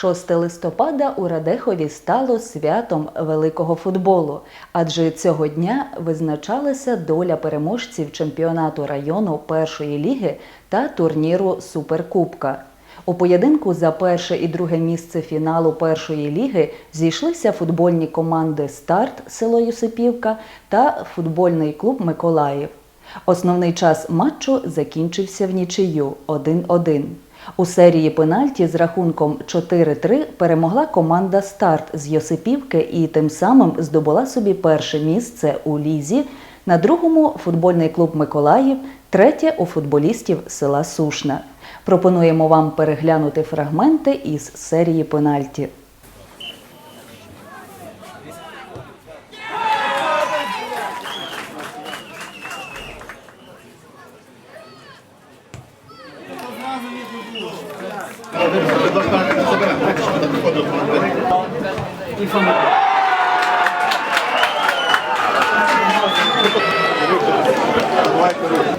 6 листопада у Радехові стало святом великого футболу, адже цього дня визначалася доля переможців чемпіонату району першої ліги та турніру Суперкубка. У поєдинку за перше і друге місце фіналу першої ліги зійшлися футбольні команди Старт село Юсипівка та футбольний клуб Миколаїв. Основний час матчу закінчився в нічию 1-1. У серії пенальті з рахунком 4-3 перемогла команда Старт з Йосипівки і тим самим здобула собі перше місце у лізі. На другому футбольний клуб Миколаїв, третє у футболістів села Сушна. Пропонуємо вам переглянути фрагменти із серії пенальті. Давайте руку.